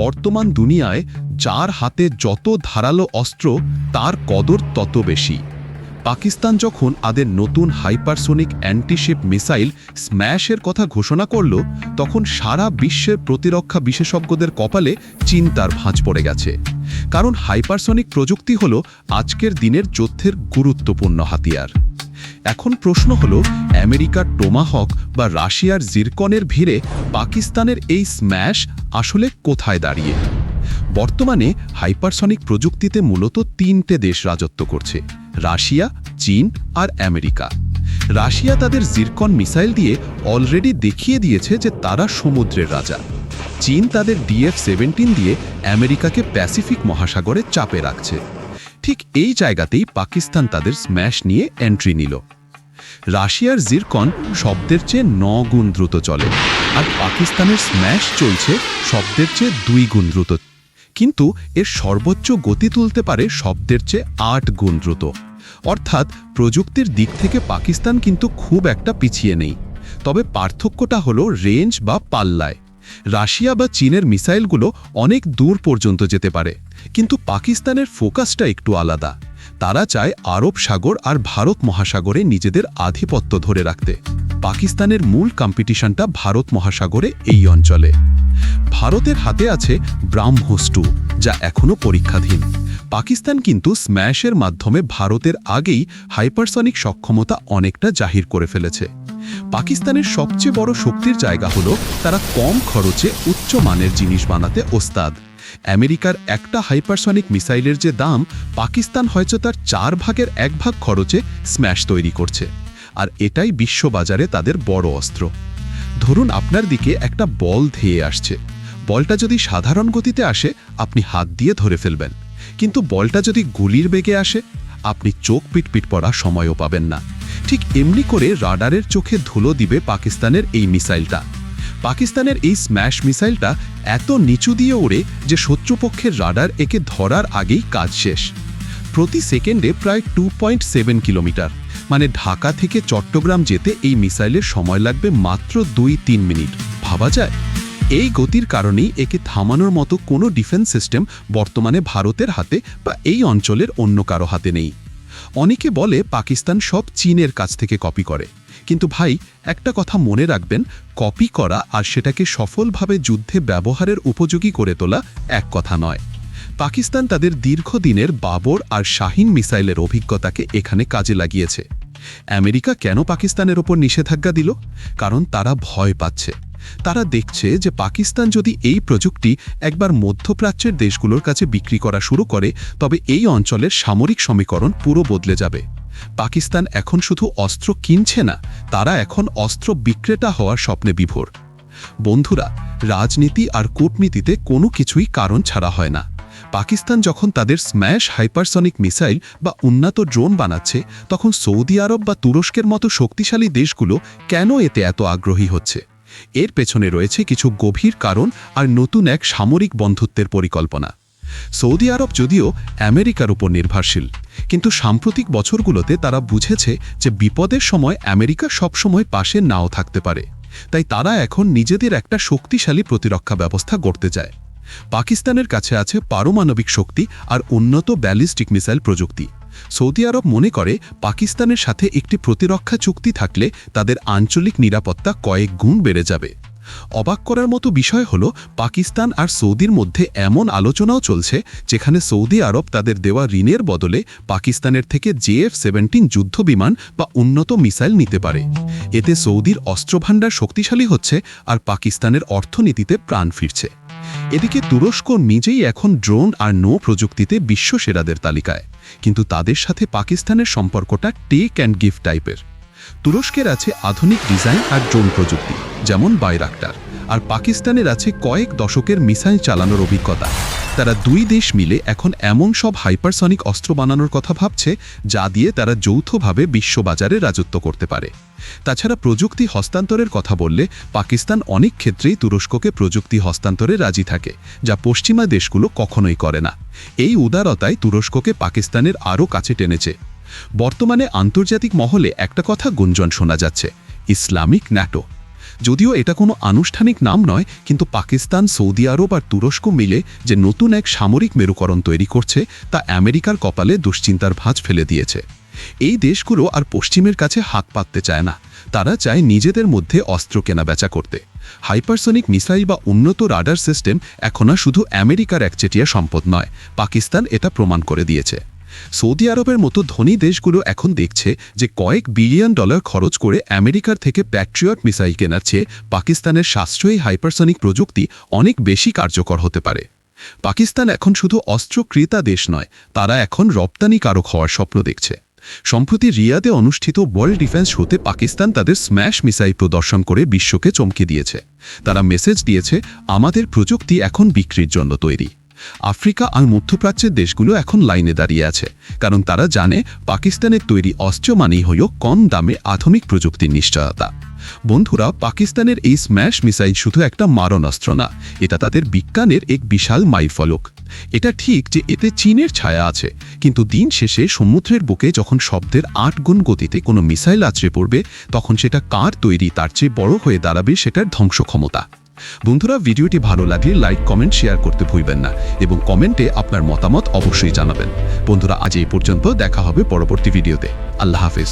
বর্তমান দুনিয়ায় যার হাতে যত ধারালো অস্ত্র, তার কদর তত বেশি। পাকিস্তান যখন আদের নতুন হাইপারসোনিক অ্যান্টিশিপ মিসাইল স্ম্যাশের কথা ঘোষণা করল, তখন সারা বিশ্বের প্রতিরক্ষা বিশেষজ্ঞদের কপালে চিন্তার ভাঁজ পড়ে গেছে। কারণ হাইপারসনিক প্রযুক্তি হল আজকের দিনের যুদ্ধের গুরুত্বপূর্ণ হাতিয়ার। এখন প্রশ্ন হল, আমেরিকার টোমাহক বা রাশিয়ার জিরকনের ভিড়ে পাকিস্তানের এই স্ম্যাশ আসলে কোথায় দাঁড়িয়ে? বর্তমানে হাইপারসনিক প্রযুক্তিতে মূলত তিনটে দেশ রাজত্ব করছে, রাশিয়া, চীন আর আমেরিকা। রাশিয়া তাদের জিরকন মিসাইল দিয়ে অলরেডি দেখিয়ে দিয়েছে যে তারা সমুদ্রের রাজা। চীন তাদের ডিএফ সেভেন্টিন দিয়ে আমেরিকাকে প্যাসিফিক মহাসাগরে চাপে রাখছে। ঠিক এই জায়গাতেই পাকিস্তান তাদের স্ম্যাশ নিয়ে এন্ট্রি নিল। রাশিয়ার জিরকন শব্দের চেয়ে ন গুণ দ্রুত চলে, আর পাকিস্তানের স্ম্যাশ চলছে শব্দের চেয়ে দুই গুণ দ্রুত। কিন্তু এর সর্বোচ্চ গতি তুলতে পারে শব্দের চেয়ে আট গুণ দ্রুত। অর্থাৎ প্রযুক্তির দিক থেকে পাকিস্তান কিন্তু খুব একটা পিছিয়ে নেই। তবে পার্থক্যটা হলো রেঞ্জ বা পাল্লায়। রাশিয়া বা চীনের মিসাইলগুলো অনেক দূর পর্যন্ত যেতে পারে। কিন্তু পাকিস্তানের ফোকাসটা একটু আলাদা। তারা চায় আরব সাগর আর ভারত মহাসাগরে নিজেদের আধিপত্য ধরে রাখতে। পাকিস্তানের মূল কম্পিটিশনটা ভারত মহাসাগরে এই অঞ্চলে। ভারতের হাতে আছে ব্রাহ্মোস টু, যা এখনও পরীক্ষাধীন। পাকিস্তান কিন্তু স্ম্যাশের মাধ্যমে ভারতের আগেই হাইপারসনিক সক্ষমতা অনেকটা জাহির করে ফেলেছে। পাকিস্তানের সবচেয়ে বড় শক্তির জায়গা হলো তারা কম খরচে উচ্চ মানের জিনিস বানাতে ওস্তাদ। আমেরিকার একটা হাইপারসনিক মিসাইলের যে দাম, পাকিস্তান হয়তো তার চার ভাগের এক ভাগ খরচে স্ম্যাশ তৈরি করছে। আর এটাই বিশ্ববাজারে তাদের বড় অস্ত্র। ধরুন আপনার দিকে একটা বল ধেয়ে আসছে। বলটা যদি সাধারণ গতিতে আসে, আপনি হাত দিয়ে ধরে ফেলবেন। কিন্তু বলটা যদি গুলির বেগে আসে, আপনি চোখ পিটপিট পড়া সময়ও পাবেন না। ঠিক এমনি করে রাডারের চোখে ধুলো দিবে পাকিস্তানের এই মিসাইলটা। পাকিস্তানের এই স্ম্যাশ মিসাইলটা এত নিচু দিয়ে ওড়ে যে শত্রুপক্ষের রাডার একে ধরার আগেই কাজ শেষ। প্রতি সেকেন্ডে প্রায় টু পয়েন্ট সেভেন কিলোমিটার মানে ঢাকা থেকে চট্টগ্রাম যেতে এই মিসাইলের সময় লাগবে মাত্র দুই তিন মিনিট। ভাবা যায়? এই গতির কারণেই একে থামানোর মতো কোনো ডিফেন্স সিস্টেম বর্তমানে ভারতের হাতে বা এই অঞ্চলের অন্য কারও হাতে নেই। অনেকে বলে পাকিস্তান সব চীনের কাছ থেকে কপি করে। কিন্তু ভাই, একটা কথা মনে রাখবেন, কপি করা আর সেটাকে সফলভাবে যুদ্ধে ব্যবহারের উপযোগী করে তোলা এক কথা নয়। পাকিস্তান তাদের দীর্ঘদিনের বাবর আর শাহিন মিসাইলের অভিজ্ঞতাকে এখানে কাজে লাগিয়েছে। আমেরিকা কেন পাকিস্তানের ওপর নিষেধাজ্ঞা দিল? কারণ তারা ভয় পাচ্ছে। তারা দেখছে যে পাকিস্তান যদি এই প্রযুক্তি একবার মধ্যপ্রাচ্যের দেশগুলোর কাছে বিক্রি করা শুরু করে, তবে এই অঞ্চলের সামরিক সমীকরণ পুরো বদলে যাবে। পাকিস্তান এখন শুধু অস্ত্র কিনছে না, তারা এখন অস্ত্র বিক্রেতা হওয়ার স্বপ্নে বিভোর। বন্ধুরা, রাজনীতি আর কূটনীতিতে কোনো কিছুই কারণ ছাড়া হয় না। পাকিস্তান যখন তাদের স্ম্যাশ হাইপারসনিক মিসাইল বা উন্নত ড্রোন বানাচ্ছে, তখন সৌদি আরব বা তুরস্কের মতো শক্তিশালী দেশগুলো কেন এতে এত আগ্রহী হচ্ছে? এর পেছনে রয়েছে কিছু গভীর কারণ আর নতুন এক সামরিক বন্ধুত্বের পরিকল্পনা। সৌদি আরব যদিও আমেরিকার উপর নির্ভরশীল, কিন্তু সাম্প্রতিক বছরগুলোতে তারা বুঝেছে যে বিপদের সময় আমেরিকা সবসময় পাশে নাও থাকতে পারে। তাই তারা এখন নিজেদের একটা শক্তিশালী প্রতিরক্ষা ব্যবস্থা গড়তে চায়। পাকিস্তানের কাছে আছে পারমাণবিক শক্তি আর উন্নত ব্যালিস্টিক মিসাইল প্রযুক্তি। সৌদি আরব মনে করে পাকিস্তানের সাথে একটি প্রতিরক্ষা চুক্তি থাকলে তাদের আঞ্চলিক নিরাপত্তা কয়েক গুণ বেড়ে যাবে। অবাক করার মতো বিষয় হল, পাকিস্তান আর সৌদির মধ্যে এমন আলোচনাও চলছে যেখানে সৌদি আরব তাদের দেওয়া ঋণের বদলে পাকিস্তানের থেকে জেএফ সেভেন্টিন যুদ্ধবিমান বা উন্নত মিসাইল নিতে পারে। এতে সৌদির অস্ত্রভাণ্ডার শক্তিশালী হচ্ছে আর পাকিস্তানের অর্থনীতিতে প্রাণ ফিরছে। এদিকে তুরস্ক নিজেই এখন ড্রোন আর নো প্রযুক্তিতে বিশ্বসেরাদের তালিকায়। কিন্তু তাদের সাথে পাকিস্তানের সম্পর্কটা টেক অ্যান্ড গিফট টাইপের তুরস্কের আছে আধুনিক ডিজাইন আর ড্রোন প্রযুক্তি, যেমন বাইরাক্টার। আর পাকিস্তানের আছে কয়েক দশকের মিসাইল চালানোর অভিজ্ঞতা। তারা দুই দেশ মিলে এখন এমন সব হাইপারসনিক অস্ত্র বানানোর কথা ভাবছে, যা দিয়ে তারা যৌথভাবে বিশ্ববাজারে রাজত্ব করতে পারে। তাছাড়া প্রযুক্তি হস্তান্তরের কথা বললে পাকিস্তান অনেক ক্ষেত্রেই তুরস্ককে প্রযুক্তি হস্তান্তরে রাজি থাকে, যা পশ্চিমা দেশগুলো কখনোই করে না। এই উদারতায় তুরস্ককে পাকিস্তানের আরও কাছে টেনেছে। বর্তমানে আন্তর্জাতিক মহলে একটা কথা গুঞ্জন শোনা যাচ্ছে, ইসলামিক ন্যাটো। যদিও এটা কোনো আনুষ্ঠানিক নাম নয়, কিন্তু পাকিস্তান, সৌদি আরব আর তুরস্ক মিলে যে নতুন এক সামরিক মেরুকরণ তৈরি করছে, তা আমেরিকার কপালে দুশ্চিন্তার ভাঁজ ফেলে দিয়েছে। এই দেশগুলো আর পশ্চিমের কাছে হাত পাততে চায় না। তারা চায় নিজেদের মধ্যে অস্ত্র কেনাবেচা করতে। হাইপারসনিক মিসাইল বা উন্নত রাডার সিস্টেম এখন শুধু আমেরিকার একচেটিয়া সম্পদ নয়, পাকিস্তান এটা প্রমাণ করে দিয়েছে। সৌদি আরবের মতো ধনী দেশগুলো এখন দেখছে যে কয়েক বিলিয়ন ডলার খরচ করে আমেরিকার থেকে প্যাট্রিয়ট মিসাইল কেনার চেয়ে পাকিস্তানের সাশ্রয়ী হাইপারসনিক প্রযুক্তি অনেক বেশি কার্যকর হতে পারে। পাকিস্তান এখন শুধু অস্ত্র ক্রেতা দেশ নয়, তারা এখন রপ্তানিকারক হওয়ার স্বপ্ন দেখছে। সম্প্রতি রিয়াদে অনুষ্ঠিত ওয়ার্ল্ড ডিফেন্স শোতে পাকিস্তান তাদের স্ম্যাশ মিসাইল প্রদর্শন করে বিশ্বকে চমকে দিয়েছে। তারা মেসেজ দিয়েছে, আমাদের প্রযুক্তি এখন বিক্রির জন্য তৈরি। আফ্রিকা আর মধ্যপ্রাচ্যের দেশগুলো এখন লাইনে দাঁড়িয়ে আছে, কারণ তারা জানে পাকিস্তানের তৈরি অস্ত্র মানেই হল কম দামে আধুনিক প্রযুক্তির নিশ্চয়তা। বন্ধুরা, পাকিস্তানের এই স্ম্যাশ মিসাইল শুধু একটা মারণাস্ত্র না, এটা তাদের বিজ্ঞানের এক বিশাল মাইলফলক। এটা ঠিক যে এতে চীনের ছায়া আছে, কিন্তু দিন শেষে সমুদ্রের বুকে যখন শব্দের আট গুণ গতিতে কোনো মিসাইল আছড়ে পড়বে, তখন সেটা কার তৈরি তার চেয়ে বড় হয়ে দাঁড়াবে সেটার ধ্বংস ক্ষমতা বন্ধুরা, ভিডিওটি ভালো লাগলে লাইক, কমেন্ট, শেয়ার করতে ভুলবেন না এবং কমেন্টে আপনার মতামত অবশ্যই জানাবেন। বন্ধুরা, আজ এই পর্যন্ত দেখা হবে পরবর্তী ভিডিওতে। আল্লাহ হাফেজ।